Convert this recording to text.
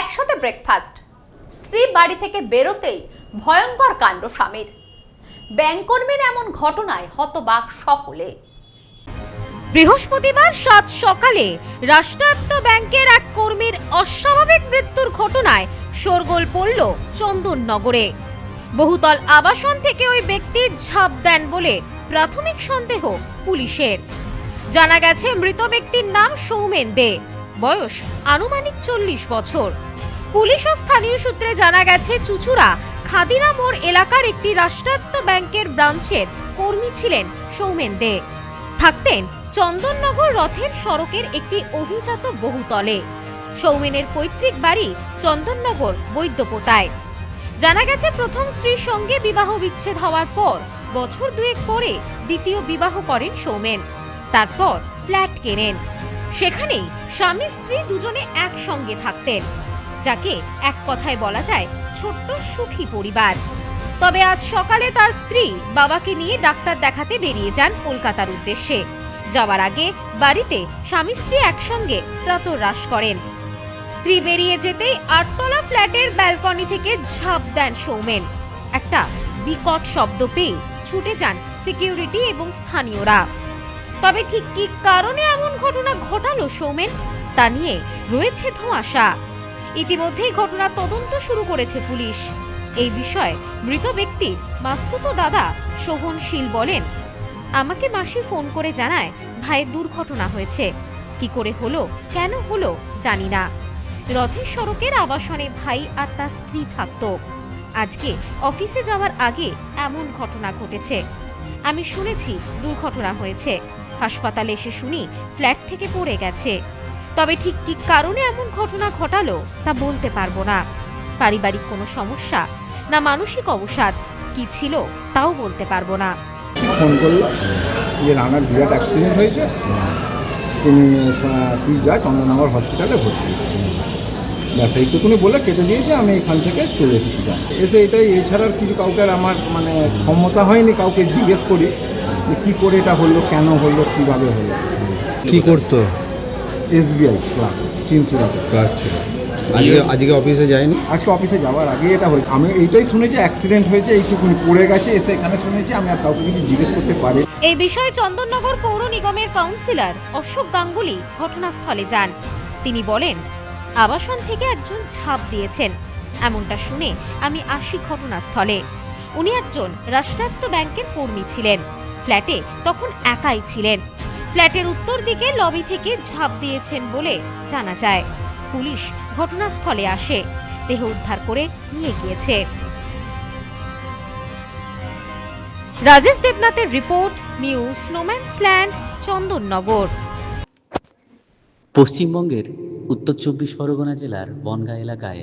একসাথে ব্রেকফাস্ট স্ত্রী বাড়ি থেকে বেরোতেই ভয়ঙ্কর কাণ্ড স্বামীর। ব্যাংকর্মীর এমন ঘটনায় হতবাক সকলে। বৃহস্পতিবার সাত সকালে রাষ্ট্রায়ত্ত ব্যাংকের এক কর্মীর অস্বাভাবিক মৃত্যুর ঘটনায় শোরগোল পড়ল চন্দননগরে বহুতল আবাসন থেকে ওই ব্যক্তি ঝাঁপ দেন বলে প্রাথমিক সন্দেহ পুলিশের। জানা গেছে, মৃত ব্যক্তির নাম সৌমেন দে। বয়স আনুমানিক চল্লিশ বছর। পুলিশ ও স্থানীয় সূত্রে জানা গেছে, চুচুড়া খাদিনা মোড় এলাকার একটি রাষ্ট্রায়ত্ত ব্যাংকের ব্রাঞ্চের কর্মী ছিলেন সৌমেন দে। থাকতেন চন্দননগর রথের সড়কের একটি অভিজাত বহুতলে। সৌমেনের পৈতৃক বাড়ি চন্দননগর বৈদ্যপোতায়। জানা গেছে, প্রথম স্ত্রীর সঙ্গে বিবাহ বিচ্ছেদ হওয়ার পর বছর দুয়েক পরে দ্বিতীয় বিবাহ করেন সৌমেন। তারপর ফ্ল্যাট কেনেন। সেখানেই স্বামী স্ত্রী দুজনে একসঙ্গে থাকতেন, যাকে এক কথায় বলা যায় ছোট্ট সুখী পরিবার। তবে আজ সকালে তার স্ত্রী বাবাকে নিয়ে ডাক্তার দেখাতে বেরিয়ে যান কলকাতার উদ্দেশ্যে। যাওয়ার আগে বাড়িতে স্বামী স্ত্রী একসঙ্গে প্রাতরাশ করেন। স্ত্রী বেরিয়ে যেতেই আটতলা ফ্ল্যাটের ব্যালকনি থেকে ঝাঁপ দেন সৌমেন। একটা বিকট শব্দ পেয়ে ছুটে যান সিকিউরিটি এবং স্থানীয়রা। তবে ঠিক কি কারণে এমন ঘটনা ঘটালো সৌমেন? তা নিয়ে রয়েছে ধোঁয়াশা। ইতিমধ্যেই ঘটনা তদন্ত শুরু করেছে পুলিশ। এই বিষয়ে মৃত ব্যক্তি মাস্তুত দাদা শোভনশীল বলেন, আমাকে মাসি ফোন করে জানায় ভাইয়ের দুর্ঘটনা হয়েছে। কি করে হলো, কেন হলো, জানি না। রথের সড়কের আবাসনে ভাই আর তার স্ত্রী থাকতো। আজকে অফিসে যাওয়ার আগে এমন ঘটনা ঘটেছে। আমি শুনেছি দুর্ঘটনা হয়েছে। হাসপাতালে এসে শুনি ফ্ল্যাট থেকে পড়ে গেছে। তবে ঠিক কি কারণে এমন ঘটনা ঘটালো তা বলতে পারব না। পারিবারিক কোনো সমস্যা না মানসিক অবসাদ কি ছিল তাও বলতে পারব না। ফোন করল যে, রানার বিরাট অ্যাক্সিডেন্ট হয়েছে। তুমি তুই যা চন্দ্রনগর হসপিটালে ভর্তি ব্যাস, এইটুকুনি বলে কেটে দিয়েছে আমি এখান থেকে চলে এসেছি। এসে এটাই, এছাড়া আর কিছু কাউকে আর আমার মানে ক্ষমতা হয়নি কাউকে জিজ্ঞেস করি। কী করে এটা হলো কেন হলো কীভাবে হলো? কি করতো? এসবিআই ক্লাব চিনসুরাতে ছিল। আজকে আজকে অফিসে যায়নি? আজকে অফিসে যাওয়ার আগে এটা হয়েছে। আমি এইটাই শুনেছি অ্যাক্সিডেন্ট হয়েছে এইটুকুনি পড়ে গেছে এসে এখানে শুনেছি আমি আর কাউকে কিছু জিজ্ঞেস করতে পারি এই বিষয়ে চন্দননগর পৌর নিগমের কাউন্সিলর অশোক গাঙ্গুলি ঘটনাস্থলে যান। তিনি বলেন আবাসন থেকে একজন ঝাঁপ দিয়েছেন। এমনটা শুনে আমি আসি ঘটনাস্থলে। উনি একজন রাষ্ট্রায়ত্ত ব্যাংকের কর্মী ছিলেন। ফ্ল্যাটে তখন একাই ছিলেন। ফ্ল্যাটের উত্তর দিকে লবি থেকে ঝাঁপ দিয়েছেন বলে জানা যায়। পুলিশ ঘটনাস্থলে আসে। দেহ উদ্ধার করে নিয়ে গিয়েছে। রাজেশ দেবনাথের রিপোর্ট, নিউজ স্নোম্যান্সল্যান্ড চন্দননগর। পশ্চিমবঙ্গের উত্তর চব্বিশ পরগনা জেলার বনগাঁ এলাকায়